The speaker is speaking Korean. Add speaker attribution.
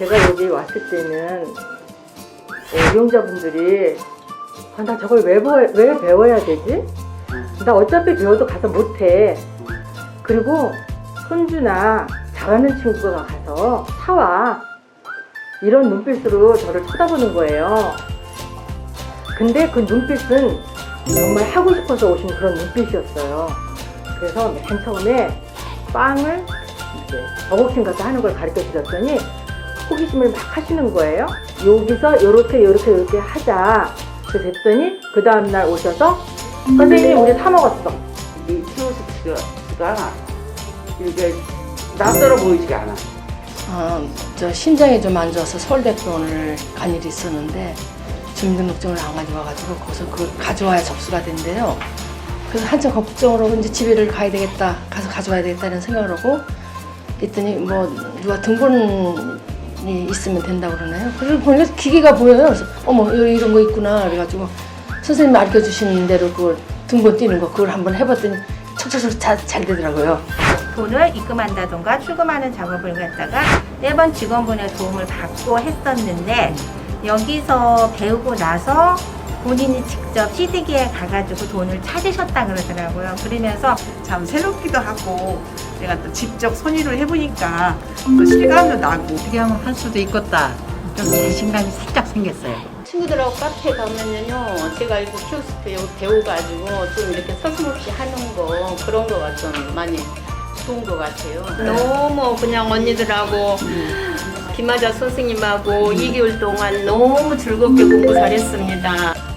Speaker 1: 제가 여기 왔을 때는 어, 이용자분들이 아, 나 저걸 왜, 배워, 왜 배워야 되지? 나 어차피 배워도 가서 못해. 그리고 손주나 잘하는 친구가 가서 사와. 이런 눈빛으로 저를 쳐다보는 거예요. 근데 그 눈빛은 정말 하고 싶어서 오신 그런 눈빛이었어요. 그래서 맨 처음에 빵을 이제 버거킹 가서 하는 걸 가르쳐 주셨더니 호기심을 막 하시는 거예요. 여기서 요렇게 요렇게 요렇게 하자. 그래서 했더니 그 다음날 오셔서 선생님 우리 사 먹었어.
Speaker 2: 이 키오스크가 이게 낯설어 보이지가 않아.
Speaker 3: 어, 저 심장이 좀 안 좋아서 서울대병원을 간 일이 있었는데 주민등록증을 안 가져와가지고 거기서 그걸 가져와야 접수가 된대요. 그래서 한참 걱정으로 이제 집에를 가야 되겠다, 가서 가져와야 되겠다 이런 생각을 하고 있더니 뭐 누가 등본이 있으면 된다고 그러나요? 그래서 보니까 기계가 보여요. 그래서 어머 여기 이런 거 있구나 그래가지고 선생님이 알려 주신 대로 그 등본 띄는 거 그걸 한번 해봤더니 척척척 잘, 잘 되더라고요.
Speaker 4: 돈을 입금한다던가 출금하는 작업을 갖다가 매번 직원분의 도움을 받고 했었는데 여기서 배우고 나서 본인이 직접 시드기에 가가지고 돈을 찾으셨다 그러더라고요. 그러면서
Speaker 5: 참 새롭기도 하고 내가 또 직접 손의를 해보니까 또 실감도 나고
Speaker 6: 어떻게 하면 할 수도 있겠다. 좀 자신감이 살짝 생겼어요.
Speaker 7: 친구들하고 카페 가면은요, 제가 이거 키오스크 여기 배워가지고 좀 이렇게 서슴없이 하는 거 그런 거가 좀 많이 좋은 것 같아요. 너무 그냥 언니들하고 김하자 선생님하고 2개월 동안 너무 즐겁게 공부 잘했습니다.